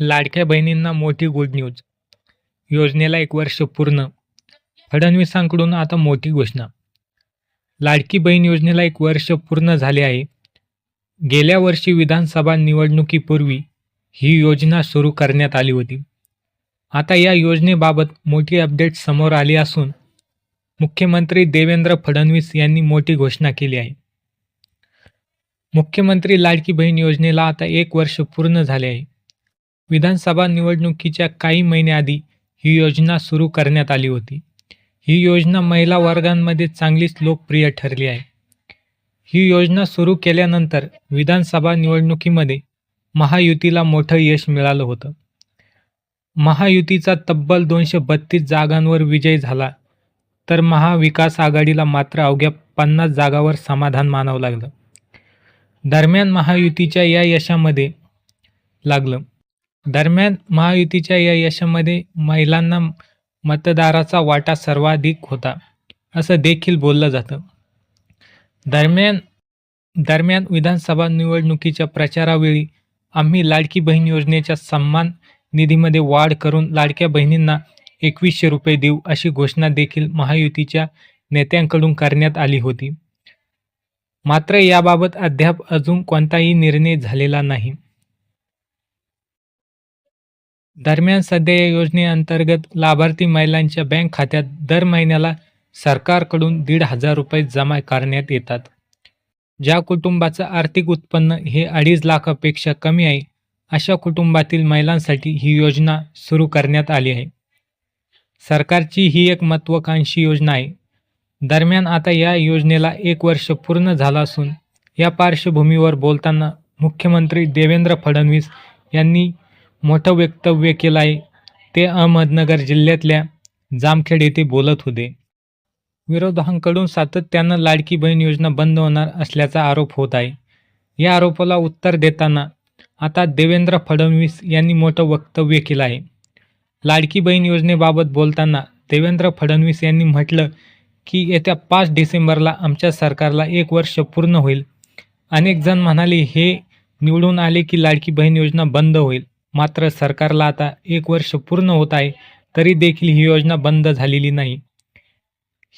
लाडक्या बहिणींना मोठी गुड न्यूज योजनेला एक वर्ष पूर्ण. फडणवीसांकडून आता मोठी घोषणा. लाडकी बहीण योजनेला एक वर्ष पूर्ण झाले आहे. गेल्या वर्षी विधानसभा निवडणुकीपूर्वी ही योजना सुरू करण्यात आली होती. आता या योजनेबाबत मोठी अपडेट समोर आली असून मुख्यमंत्री देवेंद्र फडणवीस यांनी मोठी घोषणा केली आहे. मुख्यमंत्री लाडकी बहीण योजनेला आता एक वर्ष पूर्ण झाले आहे. विधानसभा निवडणुकीच्या काही महिन्याआधी ही योजना सुरू करण्यात आली होती. ही योजना महिला वर्गांमध्ये चांगलीच लोकप्रिय ठरली आहे. ही योजना सुरू केल्यानंतर विधानसभा निवडणुकीमध्ये महायुतीला मोठं यश मिळालं होतं. महायुतीचा तब्बल दोनशे बत्तीस जागांवर विजय झाला तर महाविकास आघाडीला मात्र अवघ्या पन्नास जागावर समाधान मानावं लागलं. दरम्यान महायुतीच्या या यशामध्ये लागलं. दरम्यान महायुतीच्या या यशामध्ये महिलांना मतदाराचा वाटा सर्वाधिक होता असं देखील बोललं जातं. दरम्यान दरम्यान विधानसभा निवडणुकीच्या प्रचारावेळी आम्ही लाडकी बहीण योजनेच्या सन्मान निधीमध्ये वाढ करून लाडक्या बहिणींना एकवीसशे रुपये देऊ अशी घोषणा देखील महायुतीच्या नेत्यांकडून करण्यात आली होती. मात्र याबाबत अद्याप अजून कोणताही निर्णय झालेला नाही. दरम्यान सध्या या योजनेअंतर्गत लाभार्थी महिलांच्या बँक खात्यात दर महिन्याला सरकारकडून दीड हजार रुपये जमा करण्यात येतात. ज्या कुटुंबाचं आर्थिक उत्पन्न हे अडीच लाखापेक्षा कमी आहे अशा कुटुंबातील महिलांसाठी ही योजना सुरू करण्यात आली आहे. सरकारची ही एक महत्त्वाकांक्षी योजना आहे. दरम्यान आता या योजनेला एक वर्ष पूर्ण झालं असून या पार्श्वभूमीवर बोलताना मुख्यमंत्री देवेंद्र फडणवीस यांनी मोठं वक्तव्य केलं आहे ते अहमदनगर जिल्ह्यातल्या जामखेड येथे बोलत होते. विरोधकांकडून सातत्यानं लाडकी बहीण योजना बंद होणार असल्याचा आरोप होत आहे. या आरोपाला उत्तर देताना आता देवेंद्र फडणवीस यांनी मोठं वक्तव्य केलं आहे. लाडकी बहीण योजनेबाबत बोलताना देवेंद्र फडणवीस यांनी म्हटलं की येत्या पाच डिसेंबरला आमच्या सरकारला एक वर्ष पूर्ण होईल. अनेक जण म्हणाले हे निवडून आले की लाडकी बहीण योजना बंद होईल. मात्र सरकारला आता एक वर्ष पूर्ण होत आहे तरी देखील ही योजना बंद झालेली नाही.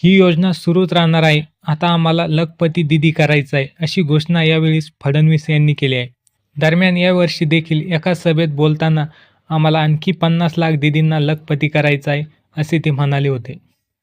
ही योजना सुरूच राहणार आहे. आता आम्हाला लखपती दिदी करायचं आहे अशी घोषणा यावेळी फडणवीस यांनी केली आहे. दरम्यान यावर्षी देखील एका सभेत बोलताना आम्हाला आणखी पन्नास लाख दिदींना लखपती करायचं आहे असे ते म्हणाले होते.